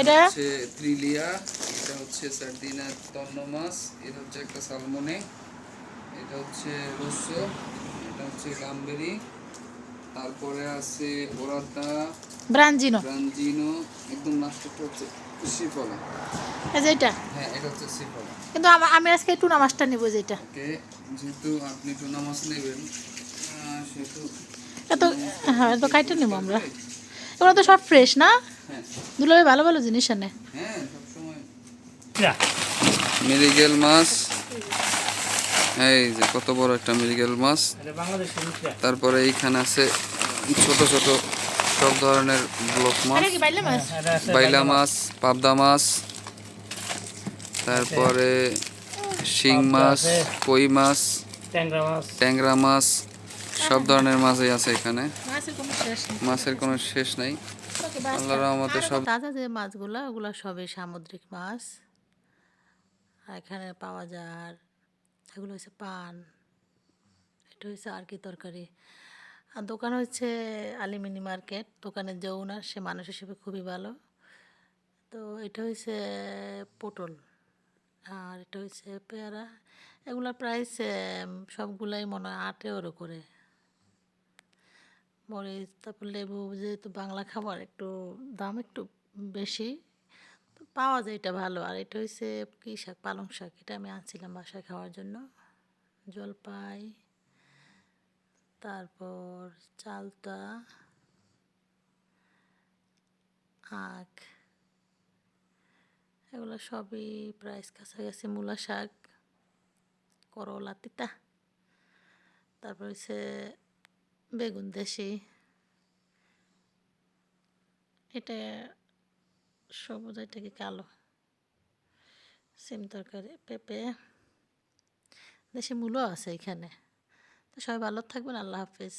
এটা? হচ্ছে ত্রিলিয়া এটা হচ্ছে সার্দিনা তন্ন মাছ এটা হচ্ছে একটা সালমনে এটা হচ্ছে রুসো এটা হচ্ছে গাম্বেরি তারপরে আছে ওরাতা ব্রাঞ্জিনো। ব্রাঞ্জিনো একদম লাস্টটা হচ্ছে সিফলা। এই যে এটা? হ্যাঁ এটা হচ্ছে সিফলা। কিন্তু আমি আজকে টুনা মাছটা নিব যেটা ওকে যেহেতু আপনি টুনা মাছ নেবেন সেহেতু হ্যাঁ এত কাইটে নিব আমরা। এগুলো তো সব ফ্রেশ না? হ্যাঁ দুলাভাই ভালো ভালো জিনিস আনে। হ্যাঁ মিরিগেল মাছ। এই যে কত বড় একটা মিরিগেল মাছ। তারপরে এইখানে আছে ছোট ছোট সব ধরনের ব্লক মাছ। বাইলা মাছ? পাবদা মাছ। তারপরে শিং মাছ কই মাছ ট্যাংরা মাছ। ট্যাংরা মাছ সব ধরনের মাছই আছে এখানে। মাছের কোনো শেষ নেই। মাছের কোনো শেষ নাই। ওকে, আল্লাহর রহমতে সব তাজা যে মাছগুলো ওগুলো সবই সামুদ্রিক মাছ। আর এখানে পাওয়া যায় আর এগুলো হচ্ছে পান। এটা হচ্ছে আর কি তরকারি। আর দোকান হচ্ছে আলিমিনি মার্কেট। দোকানের যে ওনার সে মানুষ হিসেবে খুবই ভালো। তো এটা হচ্ছে পটল। আর এটা হচ্ছে পেয়ারা। এগুলোর প্রাইস সবগুলাই মনে হয় আট এরও করে। মরিচ, তারপর লেবু, যেহেতু বাংলা খাবার একটু দাম একটু বেশি পাওয়া যায় এটা ভালো। আর এটা হচ্ছে কী শাক? পালং শাক। এটা আমি আনছিলাম বাসায় খাওয়ার জন্য। জলপাই, তারপর চালতা, আখ, এগুলো সবই প্রাইস কাছাকাছি। মূলা শাক, করলা, তিতা। তারপর হচ্ছে বেগুন দেশি। এটা সবুজ, এটা কি কালো? সিম তরকারি, পেঁপে। দেশি মূলও আছে এখানে। তো সবাই ভালো থাকবেন, আল্লাহ হাফিজ।